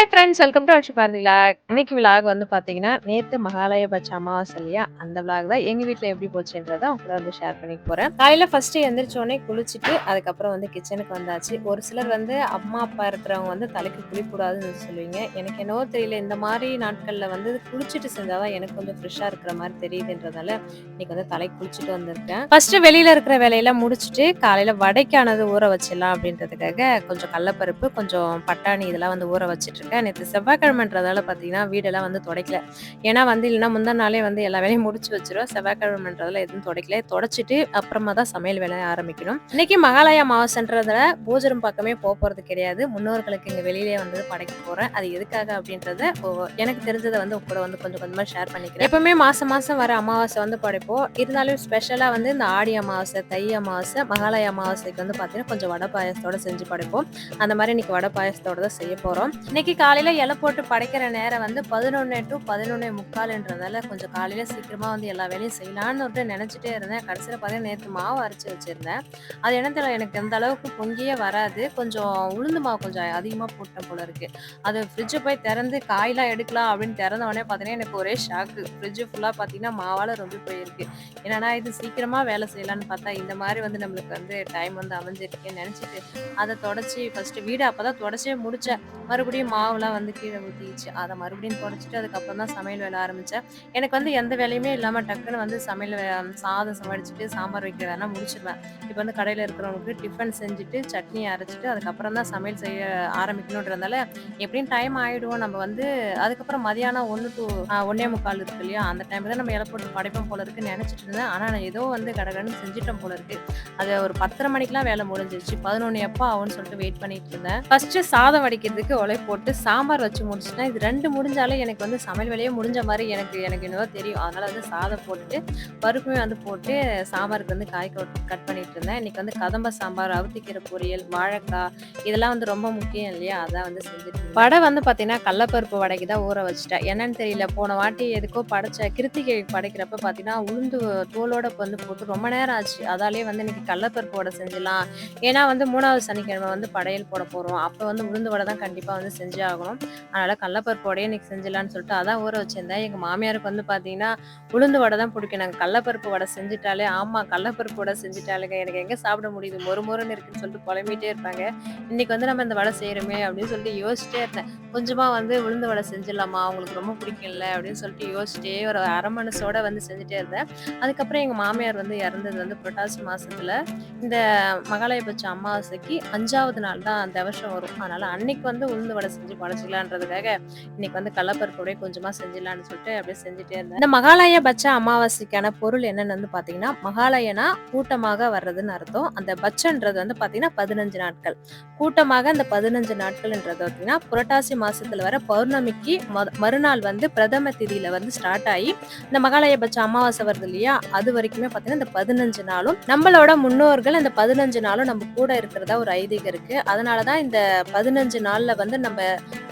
Hi friends welcome to அச்சு பாரதிலா இன்னைக்கு vlog வந்து பார்த்தீங்கன்னா நேற்று மகாலயபட்ச அமாவாசை இல்லையா? அந்த விலாக் தான். எங்கள் வீட்டில் எப்படி போச்சுன்றத உங்களை வந்து ஷேர் பண்ணிக்க போகிறேன் காலையில் ஃபஸ்ட்டு எந்திரிச்சோடனே குளிச்சுட்டு அதுக்கப்புறம் வந்து கிச்சனுக்கு வந்தாச்சு. ஒரு சிலர் வந்து அம்மா அப்பா இருக்கிறவங்க வந்து தலைக்கு குளிக்கூடாதுன்னு சொல்லுவீங்க. எனக்கு என்னவோ தெரியல இந்த மாதிரி நாட்களில் வந்து குளிச்சுட்டு செஞ்சால் தான் எனக்கு கொஞ்சம் ஃப்ரெஷ்ஷாக இருக்கிற மாதிரி தெரியுதுன்றதால இன்னைக்கு வந்து தலைக்கு குளிச்சுட்டு வந்திருக்கேன். ஃபஸ்ட்டு வெளியில் இருக்கிற வேலையெல்லாம் முடிச்சுட்டு காலையில் வடைக்கானது ஊற வச்சிடலாம் அப்படின்றதுக்காக கொஞ்சம் கடலப்பருப்பு கொஞ்சம் பட்டாணி இதெல்லாம் வந்து ஊற வச்சுட்டு இருக்கேன் நேற்று செவ்வாய்க்கிழமைன்றதால பார்த்தீங்கன்னா வீடெல்லாம் வந்து துடைக்கல. ஏன்னா வந்து இல்லைன்னா முந்தா நாளே வந்து எல்லா வேலையும் முடிச்சு வச்சிடும் செவ்வாய்க்கிழமைன்றதால எதுவும் துடைக்கல. தொடச்சிட்டு அப்புறமா தான் சமையல் வேலையை ஆரம்பிக்கணும். இன்னைக்கு மகாலய அமாவாசைன்றதுல பூஜரும் பக்கமே போக போகிறது கிடையாது. முன்னோர்களுக்கு இங்கே வெளியிலே வந்து படைக்க போகிறேன் அது எதுக்காக அப்படின்றத எனக்கு தெரிஞ்சதை வந்து கூட வந்து கொஞ்சம் கொஞ்சமாக ஷேர் பண்ணிக்கிறேன். எப்பவுமே மாசம் மாசம் வர அமாவாசை வந்து படைப்போம். இருந்தாலும் ஸ்பெஷலாக வந்து இந்த ஆடி அமாவாசை தை அமாவாசை மகாலய அமாவாசைக்கு வந்து பார்த்தீங்கன்னா கொஞ்சம் வடை பாயசத்தோட செஞ்சு படைப்போம். அந்த மாதிரி இன்னைக்கு வடை பாயசத்தோட தான் செய்ய போகிறோம் இன்னைக்கு காலையில இலை போட்டு படைக்கிற நேரம் வந்து பதினொன்னு டு பதினொன்னே முக்கால்ன்றதால கொஞ்சம் காலையில சீக்கிரமா வந்து எல்லா வேலையும் செய்யலாம்னு வந்து நினைச்சிட்டே இருந்தேன். கடைசியில பார்த்தீங்கன்னா நேற்று மாவு அரைச்சி வச்சிருந்தேன். அது என்ன தெரியல எனக்கு எந்த அளவுக்கு பொங்கியே வராது. கொஞ்சம் உளுந்து மாவு கொஞ்சம் அதிகமா போட்டேன் போல இருக்கு. அது ஃப்ரிட்ஜை போய் திறந்து காயெல்லாம் எடுக்கலாம் அப்படின்னு திறந்த உடனே பார்த்தீங்கன்னா எனக்கு ஒரே ஷாக்கு ஃப்ரிட்ஜ் ஃபுல்லாக பார்த்தீங்கன்னா மாவால ரொம்ப போயிருக்கு. என்னன்னா இது சீக்கிரமா வேலை செய்யலாம்னு பார்த்தா இந்த மாதிரி வந்து நம்மளுக்கு வந்து டைம் வந்து அமைஞ்சிருக்கேன்னு நினச்சிட்டு அதை தொடச்சி ஃபர்ஸ்ட் வீடு அப்பதான் தொடச்சே முடிச்சேன். மறுபடியும் மாவு மாவுலாம் வந்து கீழே ஊற்றிச்சு அதை மறுபடியும் குறைச்சிட்டு அதுக்கப்புறம் தான் சமையல் வேலை ஆரம்பித்தேன் எனக்கு வந்து எந்த வேலையுமே இல்லாமல் டக்குன்னு வந்து சமையல் சாதம் சமைச்சிட்டு சாம்பார் வைக்கிறதா முடிச்சிடுவேன் இப்போ வந்து கடையில் இருக்கிறவங்களுக்கு டிஃபன் செஞ்சுட்டு சட்னி அரைச்சிட்டு அதுக்கப்புறம் தான் சமையல் செய்ய ஆரம்பிக்கணுன்றதால எப்படியும் டைம் ஆயிடும் நம்ம வந்து அதுக்கப்புறம் மதியானம் ஒன்று டூ ஒன்னே முக்கால் இருக்கு இல்லையா? அந்த டைம் தான் நம்ம இலை போட்டு படைப்போம் போல இருக்குன்னு நினச்சிட்டு இருந்தேன். ஆனால் நான் ஏதோ வந்து கடகடன்னு செஞ்சுட்டோம் போல இருக்கு. அது ஒரு பத்தரை மணிக்கெலாம் வேலை முடிஞ்சிருச்சு. பதினொன்று எப்போ ஆகும்னு சொல்லிட்டு வெயிட் பண்ணிட்டு இருந்தேன். ஃபர்ஸ்ட் சாதம் வடிக்கிறதுக்கு உலை போட்டு சாம்பார் வச்சு முடிச்சிட்டேன். இது ரெண்டு முடிஞ்சாலே எனக்கு வந்து சமையல் வேலையே முடிஞ்ச மாதிரி எனக்கு எனக்கு என்னவோ தெரியும். அதனால வந்து சாதம் போட்டுட்டு பருப்புமே வந்து போட்டு சாம்பாருக்கு வந்து காய் கட் பண்ணிட்டு இருந்தேன். இன்னைக்கு வந்து கதம்ப சாம்பார் அவுத்திக்கீரை பொரியல் வாழைக்காய் இதெல்லாம் வந்து ரொம்ப முக்கியம் இல்லையா? அதான் வந்து செஞ்சுட்டு வடை வந்து பார்த்தீங்கன்னா கடலப்பருப்பு வடைக்கு தான் ஊற வச்சுட்டேன். என்னன்னு தெரியல போன வாட்டி எதுக்கோ படைச்ச கிருத்திகை படைக்கிறப்ப பார்த்தீங்கன்னா உளுந்து தோலோட வந்து போட்டு ரொம்ப நேரம் ஆச்சு. அதாலே வந்து இன்னைக்கு கடலப்பருப்பு வடை செஞ்சிடலாம். ஏன்னா வந்து மூணாவது சனிக்கிழமை வந்து படையல் போட போகிறோம் அப்போ வந்து உளுந்து வடை தான் கண்டிப்பாக வந்து செஞ்சு ஆகணும். அதனால கடலப்பருப்பு வடையே செஞ்சிடலாம்னு செஞ்சிடலான்னு சொல்லிட்டு அதான் ஊற வச்சிருந்தேன். எங்கள் மாமியாருக்கு வந்து பார்த்தீங்கன்னா உளுந்து வடை தான் பிடிக்கும். நாங்கள் கடலப்பருப்பு வடை செஞ்சுட்டாலே ஆமாம் கடலப்பருப்பு வடை செஞ்சுட்டாலுங்க எனக்கு எங்கே சாப்பிட முடியுது? மொறு மொறுன்னு இருக்குன்னு சொல்லிட்டு புலம்பிட்டே இருப்பாங்க. இன்னைக்கு வந்து நம்ம இந்த வடை செய்கிறோமே அப்படின்னு சொல்லிட்டு யோசிச்சிட்டே இருந்தேன். கொஞ்சமாக வந்து உளுந்து வடை செஞ்சிடலாமா? அவங்களுக்கு ரொம்ப பிடிக்கும்ல அப்படின்னு சொல்லிட்டு யோசிச்சிட்டே ஒரு அரை மனசோட வந்து செஞ்சுட்டே இருந்தேன். அதுக்கப்புறம் எங்கள் மாமியார் வந்து இறந்தது வந்து புரட்டாசி மாசத்துல. இந்த மகாலயபட்ச அமாவாசைக்கு அஞ்சாவது நாள் தான் அந்த வருஷம் வரும். அதனால அன்னைக்கு வந்து உளுந்து வடை செஞ்சு படைச்சிக்கலான்றதுக்காக இன்னைக்கு வந்து கடலப்பருப்போடய கொஞ்சமா செஞ்சிடலாம்னு சொல்லிட்டு அப்படியே செஞ்சுட்டே இருந்தேன். இந்த மகாலய பட்ச அமாவாசைக்கான பொருள் என்னன்னு வந்து பாத்தீங்கன்னா மகாலயனா கூட்டமாக வர்றதுன்னு அர்த்தம். அந்த பட்சன்றது வந்து பாத்தீங்கன்னா பதினஞ்சு நாட்கள். கூட்டமாக அந்த பதினஞ்சு நாட்கள்ன்றது பார்த்தீங்கன்னா புரட்டாசி மாசத்துல வர பௌர்ணமிக்கு மறுநாள் வந்து பிரதம திதியில வந்து ஸ்டார்ட் ஆகி இந்த மகாலயபட்ச அமாவாசை வருது இல்லையா அது வரைக்குமே பார்த்தீங்கன்னா இந்த பதினஞ்சு நாளும் நம்மளோட முன்னோர்கள் அந்த பதினஞ்சு நாளும் நம்ம கூட இருக்கிறதா ஒரு ஐதீகம் இருக்கு. அதனாலதான் இந்த பதினஞ்சு நாள்ல வந்து நம்ம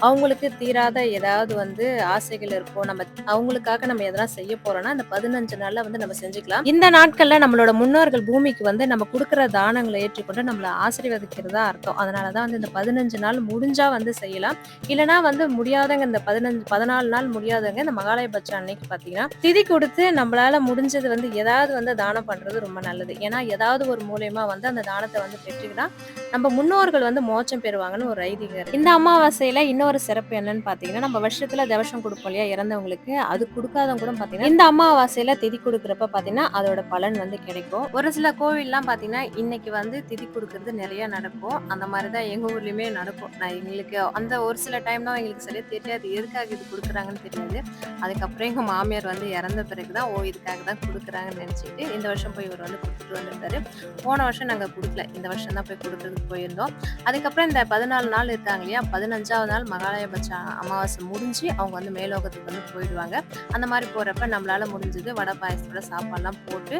அவங்களுக்கு தீராத ஏதாவது வந்து ஆசைகள் இருக்கும் நம்ம அவங்களுக்காக நம்ம எதனா செய்ய போறோம்னா அந்த பதினஞ்சு நாள்ல வந்து நம்ம செஞ்சுக்கலாம். இந்த நாட்கள்ல நம்மளோட முன்னோர்கள் பூமிக்கு வந்து நம்ம கொடுக்குற தானங்களை ஏற்றுக்கொண்டு நம்மளை ஆசீர்வதிக்கிறதா அர்த்தம். அதனாலதான் வந்து இந்த பதினஞ்சு நாள் முடிஞ்சா வந்து செய்யலாம். இல்லைன்னா வந்து முடியாதவங்க இந்த பதினஞ்சு பதினாலு நாள் முடியாதவங்க இந்த மகாலயபட்சம் அன்னைக்கு பாத்தீங்கன்னா திதி கொடுத்து நம்மளால முடிஞ்சது வந்து ஏதாவது வந்து தானம் பண்றது ரொம்ப நல்லது. ஏன்னா ஏதாவது ஒரு மூலியமா வந்து அந்த தானத்தை வந்து பெற்றுக்கிட்டா நம்ம முன்னோர்கள் வந்து மோச்சம் பெறுவாங்கன்னு ஒரு ஐதீகம் இந்த அமாவாசையில இன்னொரு சிறப்பு என்னன்னு பாத்தீங்கன்னா நம்ம வருஷத்துல தவசம் கொடுப்போம் இல்லையா? இறந்தவங்களுக்கு. அது கொடுக்காதவங்க கூட பாத்தீங்கன்னா இந்த அமாவாசையில திதி கொடுக்குறப்ப பாத்தீங்கன்னா அதோட பலன் வந்து கிடைக்கும். ஒரு சில கோவில்லாம் பாத்தீங்கன்னா இன்னைக்கு வந்து திதி கொடுக்கறது நிறைய நடக்கும். அந்த மாதிரிதான் எங்க ஊர்லயுமே நடக்கும். நான் எங்களுக்கு அந்த ஒரு சில டைம் தான் எங்களுக்கு சரியா தெரியாது. எதுக்காக இது கொடுக்குறாங்கன்னு தெரியாது. அதுக்கப்புறம் எங்க மாமியார் வந்து இறந்த பிறகுதான் ஓ இதுக்காக தான் கொடுக்குறாங்கன்னு நினைச்சிட்டு இந்த வருஷம் போய் இவர் வந்து கொடுத்துட்டு வந்திருந்தாரு போன வருஷம் நாங்க கொடுக்கல. இந்த வருஷம் தான் போய் கொடுக்கறதுக்கு போயிருந்தோம். அதுக்கப்புறம் இந்த பதினாலு நாள் இருக்காங்க இல்லையா? பதினஞ்சாவது நாள் மகாலயபட்ச அமாவாசை முடிஞ்சு அவங்க வந்து மேலோகத்துக்கு வந்து போயிடுவாங்க. அந்த மாதிரி போறப்ப நம்மளால முடிஞ்சது வடை பாயசத்தோட சாப்பாடுலாம் போட்டு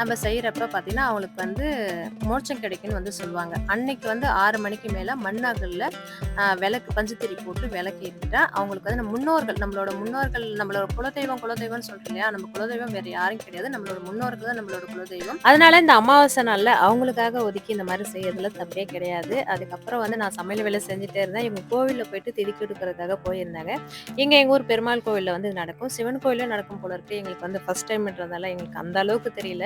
நம்ம செய்யறப்ப பாத்தீங்கன்னா அவங்களுக்கு வந்து மோட்சம் கிடைக்குன்னு வந்து சொல்லுவாங்க. அன்னைக்கு வந்து ஆறு மணிக்கு மேல மண்ணாகல்ல விளக்கு பஞ்சுத்திரி போட்டு விளக்கு ஏற்றிட்டா அவங்களுக்கு வந்து நம்ம முன்னோர்கள் நம்மளோட முன்னோர்கள் நம்மளோட குலதெய்வம் குலதெய்வம்னு சொல்றோம் இல்லையா? நம்ம குலதெய்வம் வேற யாரும் கிடையாது. நம்மளோட முன்னோர்கள் தான் நம்மளோட குலதெய்வம். அதனால இந்த அமாவாசை நாள்ல அவங்களுக்காக ஒதுக்கி இந்த மாதிரி செய்யறதுல தப்பே கிடையாது. அதுக்கப்புறம் வந்து நான் சமையல் வேலை செஞ்சுட்டே இருந்தேன். இவங்க கோவிலில் போயிட்டு திதிக்கி எடுக்கிறதுக்காக போயிருந்தாங்க. இங்கே எங்கள் ஊர் பெருமாள் கோவிலில் வந்து இது நடக்கும். சிவன் கோயிலும் நடக்கும் போல இருக்கு. எங்களுக்கு வந்து ஃபர்ஸ்ட் டைம்ன்றதால எங்களுக்கு அந்த அளவுக்கு தெரியல.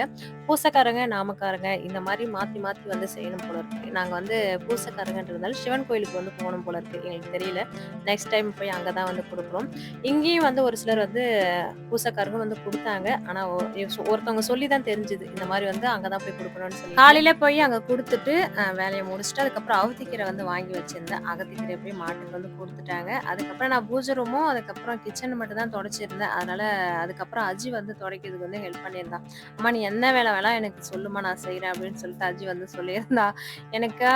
பூசைக்காரங்க நாமக்காரங்க இந்த மாதிரி மாற்றி மாற்றி வந்து செய்யணும் போல இருக்கு. நாங்கள் வந்து பூசக்காரங்கன்றதால சிவன் கோயிலுக்கு வந்து போகணும் போல இருக்கு. எங்களுக்கு தெரியல. நெக்ஸ்ட் டைம் போய் அங்கே தான் வந்து கொடுக்குறோம். இங்கேயும் வந்து ஒரு சிலர் வந்து பூசைக்காரங்க வந்து கொடுத்தாங்க. ஆனால் ஒருத்தவங்க சொல்லி தான் தெரிஞ்சுது. இந்த மாதிரி வந்து அங்கே தான் போய் கொடுக்கணும்னு சொல்லி காலையில போய் அங்கே கொடுத்துட்டு வேலையை முடிச்சுட்டு அதுக்கப்புறம் அவதிக்கீரை வந்து வாங்கி வச்சிருந்தேன். அகத்திக்கீரை போய் மாட்டுக்கு வந்து கொடுத்துட்டாங்க. அதுக்கப்புறம் நான் பூஜை ரூமும் அதுக்கப்புறம் கிச்சன் மட்டும் தான் தொடச்சிருந்தேன். அதனால அதுக்கப்புறம் அஜி வந்து துடைக்கிறதுக்கு வந்து ஹெல்ப் பண்ணியிருந்தான். அம்மா நீ என்ன வேலை வேணா எனக்கு சொல்லுமா நான் செய்கிறேன் அப்படின்னு சொல்லிட்டு அஜி வந்து சொல்லியிருந்தா. எனக்கு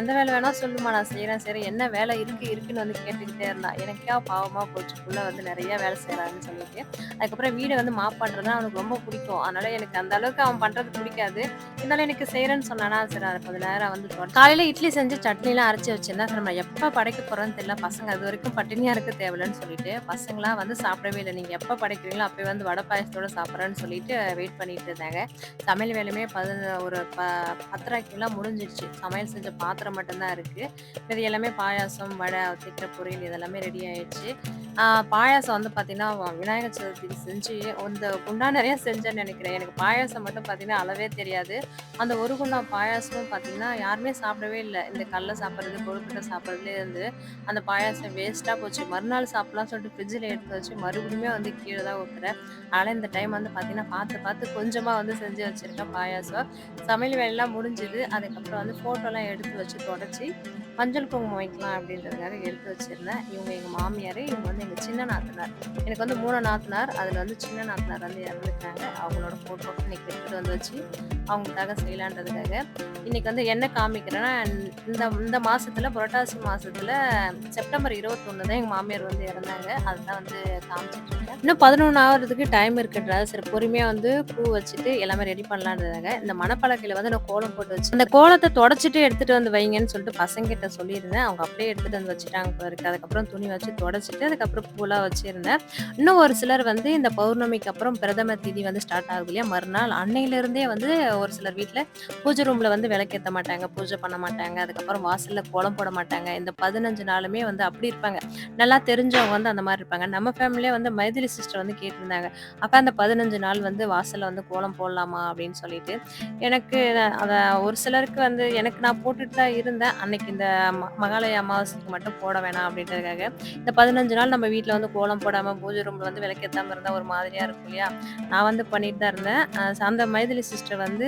எந்த வேலை வேணா சொல்லுமா நான் செய்கிறேன் சரி என்ன வேலை இருக்கு இருக்குன்னு வந்து கேட்டுக்கிட்டே இருந்தா. எனக்கா பாவமாக போச்சு. புள்ள வந்து நிறைய வேலை செய்கிறான்னு சொல்லிட்டு. அதுக்கப்புறம் வீடை வந்து மாப் பண்ணுறது அவனுக்கு ரொம்ப பிடிக்கும். அதனால எனக்கு அந்த அளவுக்கு அவன் பண்ணுறது பிடிக்காது. இருந்தாலும் எனக்கு செய்கிறேன்னு சொன்னானா சரி அது கொஞ்ச நேரம் வந்து காலையில் காலையில இட்லி செஞ்சு சட்னிலாம் அரைச்சி வச்சிருந்தா சரி நம்ம எப்போ படைக்க போகிறோன்னு தெரியல பசங்க அது வரைக்கும் பட்டினியாக இருக்க தேவையில்லன்னு சொல்லிட்டு பசங்களாம் வந்து சாப்பிடவே இல்லை. நீங்கள் எப்போ படைக்கிறீங்களோ அப்போ வந்து வடை பாயசத்தோட சாப்பிட்றேன்னு சொல்லிட்டு வெயிட் பண்ணிட்டு இருந்தாங்க. சமையல் வேலையுமே பதின ஒரு ப பத்தரைக்கெல்லாம் முடிஞ்சிடுச்சு சமையல் செஞ்ச பாத்திரம் மட்டும்தான் இருக்குது இது எல்லாமே பாயாசம் வடை திக்கிற பொரியல் இதெல்லாமே ரெடி ஆயிடுச்சு. பாயாசம் வந்து பார்த்தீங்கன்னா விநாயகர் சதுர்த்திக்கு செஞ்சு அந்த குண்டா நிறைய செஞ்சேன்னு நினைக்கிறேன். எனக்கு பாயாசம் மட்டும் பார்த்தீங்கன்னா அளவே தெரியாது. அந்த ஒரு குண்டா பாயாசமும் பார்த்தீங்கன்னா யாருமே சாப்பிடவே இல்லை. இந்த கல்லை சாப்பிட்றது கொழுக்கட்டை சாப்பிட்றதுலேருந்து அந்த அந்த பாயாசம் வேஸ்ட்டாக போச்சு. மறுநாள் சாப்பிட்லாம் சொல்லிட்டு ஃப்ரிட்ஜில் எடுத்து வச்சு மறுபடியுமே வந்து கீழே தான் ஊற்றுறேன் அதனால் இந்த டைம் வந்து பார்த்தீங்கன்னா பார்த்து பார்த்து கொஞ்சமாக வந்து செஞ்சு வச்சுருக்கேன் பாயாசம். சமையல் வேலையெல்லாம் முடிஞ்சுது. அதுக்கப்புறம் வந்து ஃபோட்டோலாம் எடுத்து வச்சு தொடச்சி மஞ்சள் குங்குமம் வைக்கலாம் அப்படின்றதுக்காக எடுத்து வச்சுருந்தேன். இவங்க எங்கள் மாமியார் இவங்க வந்து எங்கள் சின்ன நாத்தனார். எனக்கு வந்து மூணு நாத்தனார். அதில் வந்து சின்ன நாத்தனார் வந்து இறந்துருக்காங்க அவங்களோட ஃபோட்டோ இன்னைக்கு எடுத்துகிட்டு வந்து வச்சு அவங்களுக்காக செய்யலான்றதுக்காக. இன்றைக்கி வந்து என்ன காமிக்கிறேன்னா இந்த இந்த மாதத்தில் புரட்டாசி மாதத்தில் செப்டம்பர் இருபத்தொன்னு தான் எங்கள் மாமியார் வந்து இறந்தாங்க. அதுதான் வந்து காமிச்சிட்டு இருக்கேன். இன்னும் பதினொன்று ஆகிறதுக்கு டைம் இருக்குன்றால சரி பொறுமையாக வந்து பூ வச்சுட்டு எல்லாமே ரெடி பண்ணலான்றதாங்க இந்த மணப்பழக்கையில் வந்து நான் கோலம் போட்டு வச்சு அந்த கோலத்தை தொடச்சிட்டு எடுத்துட்டு வந்து வைங்கன்னு சொல்லிட்டு பசங்கிட்ட சொல்லியிருந்தேன். அவங்க அப்படியே எடுத்துட்டு வந்து வச்சுட்டாங்க போல இருக்கு. அதுக்கப்புறம் துணி வச்சு தொடச்சிட்டு அதுக்கப்புறம் பூலாம் வச்சிருந்தேன். இன்னும் ஒரு சிலர் வந்து இந்த பௌர்ணமிக்கு அப்புறம் பிரதம திதி வந்து ஸ்டார்ட் ஆகுது இல்லையா மறுநாள் அன்னையிலிருந்தே வந்து ஒரு சிலர் வீட்டில் பூஜை ரூமில் வந்து விளக்கேற்ற மாட்டாங்க பூஜை பண்ண மாட்டாங்க அதுக்கப்புறம் வாசலில் கோலம் போட மாட்டாங்க. இந்த பதினஞ்சு நாள் நாளுமே வந்து அப்படி இருப்பாங்க. நல்லா தெரிஞ்சவங்க வந்து அந்த மாதிரி இருப்பாங்க. நம்ம ஃபேமிலியே வந்து மைதிலி சிஸ்டர் வந்து கேட்டிருந்தாங்க. அக்கா அந்த பதினஞ்சு நாள் வந்து வாசல்ல வந்து கோலம் போடலாமா? அப்படின்னு சொல்லிட்டு. எனக்கு அதை ஒரு சிலருக்கு வந்து எனக்கு நான் போட்டுட்டு தான் இருந்தேன். அன்னைக்கு இந்த மகாலய அமாவாசைக்கு மட்டும் போட வேணாம் அப்படின்றதுக்காக. இந்த பதினஞ்சு நாள் நம்ம வீட்டில் வந்து கோலம் போடாம பூஜை ரூம்ல வந்து விளக்கேத்தாம இருந்தா ஒரு மாதிரியா இருக்கும் இல்லையா? நான் வந்து பண்ணிட்டு தான் இருந்தேன். அந்த மைதிலி சிஸ்டர் வந்து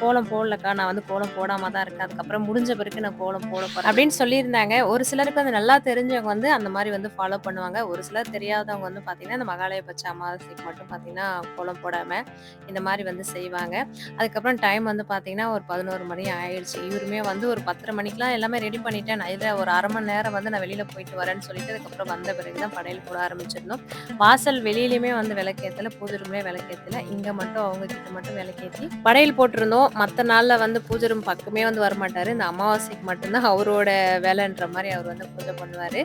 கோலம் போடலக்கா? நான் வந்து கோலம் போடாம தான் இருக்கேன். அதுக்கப்புறம் முடிஞ்ச பிறகு நான் கோலம் போட போறேன். அப்படின்னு சொல்லியிருந்தாங்க. ஒரு சில சிலருக்கு வந்து நல்லா தெரிஞ்சவங்க வந்து அந்த மாதிரி வந்து ஃபாலோ பண்ணுவாங்க. ஒரு சிலர் தெரியாதவங்க வந்து பார்த்தீங்கன்னா இந்த மகாலய பட்ச அமாவாசைக்கு மட்டும் பார்த்தீங்கன்னா கோலம் போடாமல் இந்த மாதிரி வந்து செய்வாங்க. அதுக்கப்புறம் டைம் வந்து பார்த்தீங்கன்னா ஒரு பதினோரு மணி ஆயிடுச்சு. இவருமே வந்து ஒரு பத்தரை மணிக்கெலாம் எல்லாமே ரெடி பண்ணிட்டேன். நான் இதில் ஒரு அரை மணி நேரம் வந்து நான் வெளியில் போயிட்டு வரேன்னு சொல்லிட்டு அதுக்கப்புறம் வந்த பிறகு தான் படையல் போட ஆரம்பிச்சிருந்தோம். வாசல் வெளியிலையுமே வந்து விளக்கேற்றல பூஜை ரூம்லேயே விளக்கேற்றல இங்கே மட்டும் அவங்க கிட்ட மட்டும் விளக்கேற்றி படையல் போட்டிருந்தோம். மற்ற நாளில் வந்து பூஜை ரூம் பக்கமே வந்து வரமாட்டார். இந்த அமாவாசைக்கு மட்டும்தான் அவரோட வேலைன்ற மாதிரி அவர் வந்து பூஜை பண்ணுவார்.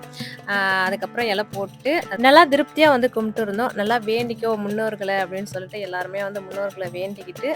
அதுக்கப்புறம் இலை போட்டு நல்லா திருப்தியாக வந்து கும்பிட்டு இருந்தோம் நல்லா வேண்டிக்கோ முன்னோர்களை அப்படின்னு சொல்லிட்டு எல்லாருமே வந்து முன்னோர்களை வேண்டிக்கிட்டு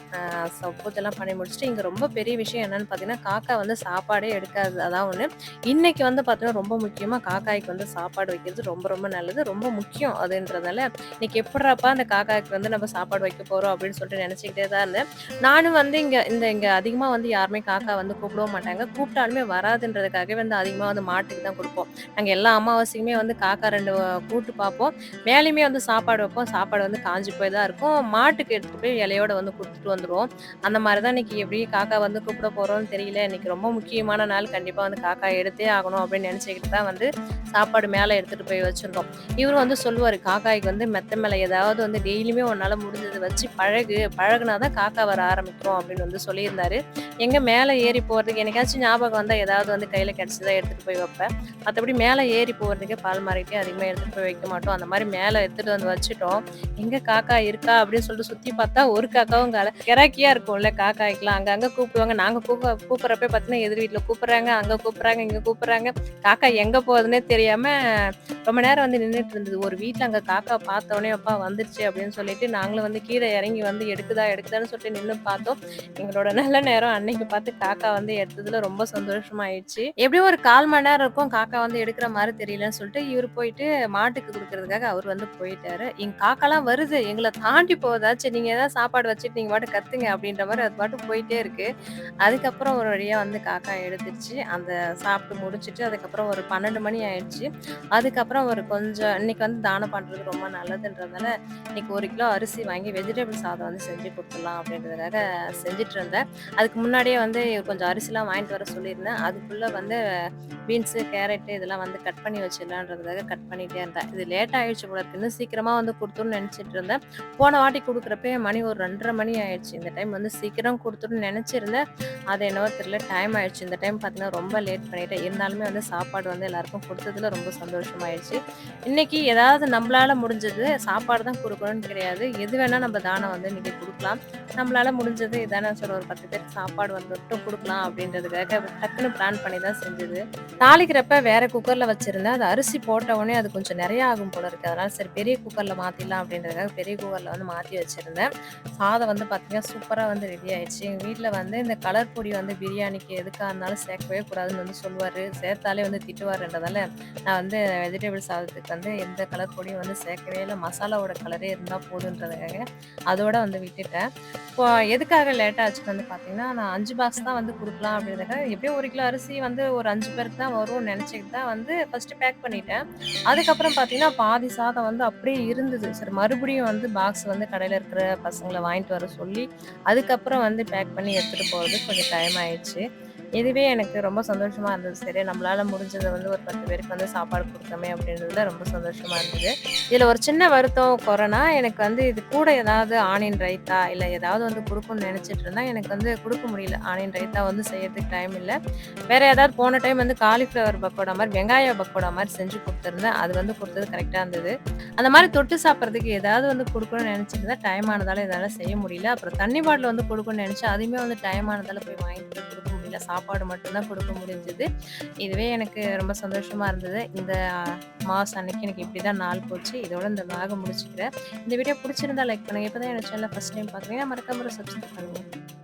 பூஜைலாம் பண்ணி முடிச்சுட்டு இங்கே ரொம்ப பெரிய விஷயம் என்னன்னு பார்த்தீங்கன்னா காக்கா வந்து சாப்பாடே எடுக்காது அதான் ஒன்று இன்னைக்கு வந்து பார்த்தீங்கன்னா ரொம்ப முக்கியமாக காக்காய்க்கு வந்து சாப்பாடு வைக்கிறது ரொம்ப ரொம்ப நல்லது ரொம்ப முக்கியம் அதுன்றதால இன்னைக்கு எப்படிறப்பா அந்த காக்காய்க்கு வந்து நம்ம சாப்பாடு வைக்க போகிறோம் அப்படின்னு சொல்லிட்டு நினச்சிக்கிட்டே தான் இருந்தேன். நானும் வந்து இங்கே இந்த இங்கே அதிகமாக வந்து யாருமே காக்கா வந்து கூப்பிடவும் மாட்டாங்க. கூப்பிட்டாலுமே வராதுன்றதுக்காகவே வந்து அதிகமாக வந்து அம்மாவாசைக்கு தான் கொடுப்போம். நாங்கள் எல்லா அமாவாசைக்குமே வந்து காக்கா ரெண்டு கூட்டு பார்ப்போம். மேலேயுமே வந்து சாப்பாடு வைப்போம். சாப்பாடு வந்து காஞ்சி போய் தான் இருக்கும். மாட்டுக்கு எடுத்துகிட்டு போய் இலையோட வந்து கொடுத்துட்டு வந்துருவோம். அந்த மாதிரி தான் இன்னைக்கு எப்படி காக்கா வந்து கூப்பிட போகிறோம்னு தெரியல. இன்னைக்கு ரொம்ப முக்கியமான நாள். கண்டிப்பாக வந்து காக்கா எடுத்தே ஆகணும் அப்படின்னு நினச்சிக்கிட்டு தான் வந்து சாப்பாடு மேலே எடுத்துகிட்டு போய் வச்சுருந்தோம் இவரும் வந்து சொல்லுவார் காக்காய்க்கு வந்து மெத்த மேலே ஏதாவது வந்து டெய்லியுமே உன்னால் முடிஞ்சது வச்சு பழகு. பழகுனா தான் காக்கா வர ஆரம்பிக்கும் அப்படின்னு வந்து சொல்லியிருந்தாரு. எங்கே மேலே ஏறி போகிறதுக்கு எனக்காச்சும் ஞாபகம் வந்தால் ஏதாவது வந்து கையில் கிடைச்சதா எடுத்துகிட்டு போய் வைப்பேன். மற்றபடி மேலே ஏறி போகிறதுக்கே பால் மாறிட்டே அதிகமாக எடுத்துகிட்டு போய் வைக்க மாட்டோம். அந்த மாதிரி மேலே எடுத்துகிட்டு வந்து வச்சுட்டோம். எங்கே காக்கா இருக்கா அப்படின்னு சொல்லிட்டு சுற்றி பார்த்தா ஒரு காக்காவும் கால கிராக்கியா இருக்கும்ல காக்காய்க்கெல்லாம். அங்கங்கே கூப்பிடுவாங்க. நாங்கள் கூப்ப கூப்பிடுறப்ப பார்த்தீங்கன்னா எதிர் வீட்டில் கூப்பிட்றாங்க அங்கே கூப்பிட்றாங்க இங்கே கூப்பிட்றாங்க. காக்கா எங்கே போகுதுன்னே தெரியாமல் ரொம்ப நேரம் வந்து நின்றுட்டு இருந்தது. ஒரு வீட்டில் அங்கே காக்கா பார்த்தோன்னே அப்பா வந்துருச்சு அப்படின்னு சொல்லிட்டு நாங்களும் வந்து கீழே இறங்கி வந்து எடுக்குதா எடுக்குதான்னு சொல்லிட்டு நின்று பார்த்தோம். எங்களோட நல்ல நேரம் அன்னைக்கு பார்த்து காக்கா வந்து எடுத்ததுல ரொம்ப சந்தோஷமா ஆயிடுச்சு எப்படியும் ஒரு கால் மணி நேரம் இருக்கும் காக்கா வந்து எடுக்கிற மாதிரி தெரியலன்னு சொல்லிட்டு இவர் போயிட்டு மாட்டுக்கு கொடுக்கறதுக்காக அவர் வந்து போயிட்டாரு. எங்க காக்காலாம் வருது. எங்களை தாண்டி போகுதா நீங்க ஏதாவது சாப்பாடு வச்சுட்டு நீங்க பாட்டு கத்துங்க அப்படின்ற மாதிரி அது பாட்டு போயிட்டே இருக்கு. அதுக்கப்புறம் ஒரு வழியா வந்து காக்கா எடுத்துருச்சு. அந்த சாப்பிட்டு முடிச்சுட்டு அதுக்கப்புறம் ஒரு பன்னெண்டு மணி ஆயிடுச்சு. அதுக்கப்புறம் ஒரு கொஞ்சம் இன்னைக்கு வந்து தானம் பண்றது ரொம்ப நல்லதுன்றதுனால இன்னைக்கு ஒரு கிலோ அரிசி வாங்கி வெஜிடபிள் சாதம் வந்து செஞ்சு கொடுத்துடலாம் அப்படின்றதுக்காக செஞ்சுட்டு இருந்தேன். அதுக்கு முன்னாடியே வந்து கொஞ்சம் அரிசிலாம் வாங்கிட்டு வர சொல்லியிருந்தேன். அதுக்குள்ள வந்து பீன்ஸு கேரட்டு இதெல்லாம் வந்து கட் பண்ணி வச்சிடலான்றதுக்காக கட் பண்ணிட்டே இருந்தேன் இது லேட் ஆயிடுச்சு போல இருக்கு. இன்னும் சீக்கிரமா வந்து கொடுத்துன்னு நினைச்சிட்டு இருந்தேன். போன வாட்டி கொடுக்குறப்பே மணி ஒரு ரெண்டரை மணி ஆயிடுச்சு. இந்த டைம் வந்து சீக்கிரம் கொடுத்துட்டு நினைச்சிருந்தேன். அது என்னவோ தெரியல. டைம் ஆயிடுச்சு. இந்த டைம் பார்த்தீங்கன்னா ரொம்ப லேட் பண்ணிட்டேன். இருந்தாலுமே வந்து சாப்பாடு வந்து எல்லாருக்கும் கொடுத்ததுல ரொம்ப சந்தோஷமாயிடுச்சு. இன்னைக்கு ஏதாவது நம்மளால முடிஞ்சது சாப்பாடு தான் கொடுக்கணும்னு கிடையாது. எது வேணா நம்ம தானம் வந்து இன்னைக்கு கொடுக்கலாம். நம்மளால முடிஞ்சது இதானே சொல்ற ஒரு பத்து பேருக்கு சாப்பாடு வந்துட்டு கொடுக்கலாம் அப்படின்றதுக்காக டக்குன்னு பிளான் பண்ணி தான் செஞ்சது. தாலி தாளிக்கிறப்ப வேற குக்கர்ல வச்சிருந்தேன். அது அரிசி போட்ட உடனே அது கொஞ்சம் நிறைய ஆகும் போல இருக்கு. அதனால சரி பெரிய குக்கர்ல மாத்திடலாம் அப்படின்றதுக்காக பெரிய குக்கர்ல வந்து மாத்தி வச்சிருந்தேன். சாதம் வந்து பாத்தீங்கன்னா சூப்பரா வந்து ரெடி ஆயிடுச்சு. எங்க வீட்ல வந்து இந்த கலர் பொடி வந்து பிரியாணிக்கு எதுக்காக இருந்தாலும் சேர்க்கவே கூடாதுன்னு வந்து சொல்லுவாரு. சேர்த்தாலே வந்து திட்டுவாருன்றதால நான் வந்து வெஜிடபிள் சாதத்துக்கு வந்து எந்த கலர் பொடியும் வந்து சேர்க்கவே இல்லை. மசாலாவோட கலரே இருந்தால் போதுன்றதுக்காக அதோட வந்து விட்டுட்டேன். இப்போ எதுக்காக லேட் ஆச்சுன்னு வந்து பார்த்தீங்கன்னா நான் அஞ்சு பாக்ஸ் தான் வந்து கொடுக்கலாம் அப்படின்றதுக்காக எப்படியும் ஒரு கிலோ அரிசி வந்து ஒரு அஞ்சு பேருக்கு தான் வரும். வரும்னு நினச்சிக்கிட்டு தான் வந்து ஃபஸ்ட்டு பேக் பண்ணிட்டேன். அதுக்கப்புறம் பார்த்தீங்கன்னா பாதி சாதம் வந்து அப்படியே இருந்தது. சரி மறுபடியும் வந்து பாக்ஸ் வந்து கடையில் இருக்கிற பசங்களை வாங்கிட்டு வர சொல்லி அதுக்கப்புறம் வந்து பேக் பண்ணி எடுத்துகிட்டு போகிறது கொஞ்சம் டைம் ஆயிடுச்சு. இதுவே எனக்கு ரொம்ப சந்தோஷமா இருந்தது. சரி நம்மளால முடிஞ்சதை வந்து ஒரு பத்து பேருக்கு வந்து சாப்பாடு கொடுத்தோமே அப்படின்றதுல ரொம்ப சந்தோஷமா இருந்தது. இதுல ஒரு சின்ன வருத்தம் கொரோனா எனக்கு வந்து இது கூட ஏதாவது ஆனியன் ரைத்தா இல்ல ஏதாவது வந்து கொடுக்கணும்னு நினைச்சிட்டு இருந்தா எனக்கு வந்து கொடுக்க முடியல. ஆனியன் ரைத்தா வந்து செய்யறதுக்கு டைம் இல்லை. வேற ஏதாவது போன டைம் வந்து காலிஃப்ளவர் பக்கோடா மாதிரி வெங்காய பக்கோடா மாதிரி செஞ்சு கொடுத்துருந்தேன். அது வந்து கொடுத்தது கரெக்டா இருந்தது. அந்த மாதிரி தொட்டு சாப்பிட்றதுக்கு ஏதாவது வந்து கொடுக்கணும்னு நினைச்சிருந்தா டைம் ஆனதால என்னால செய்ய முடியல. அப்புறம் தண்ணி பாட்டில் வந்து கொடுக்கணும்னு நினைச்சா அதுவுமே வந்து டைம் ஆனதால போய் வாங்கிட்டு கொடுக்க முடியல சாப்பாடு மட்டும்தான் கொடுக்க முடிஞ்சது. இதுவே எனக்கு ரொம்ப சந்தோஷமா இருந்தது. இந்த மாதம் அன்னைக்கு எனக்கு இப்படி தான் நாள் போச்சு. இதோட இந்த விலாக முடிச்சுக்கிறேன். இந்த வீடியோ பிடிச்சிருந்தா லைக் பண்ணுங்கள் இப்போ தான் எனக்கு சேனலில் ஃபஸ்ட் டைம் பார்க்குறீங்கன்னா மறக்காம சப்ஸ்கிரைப் பண்ணுங்கள்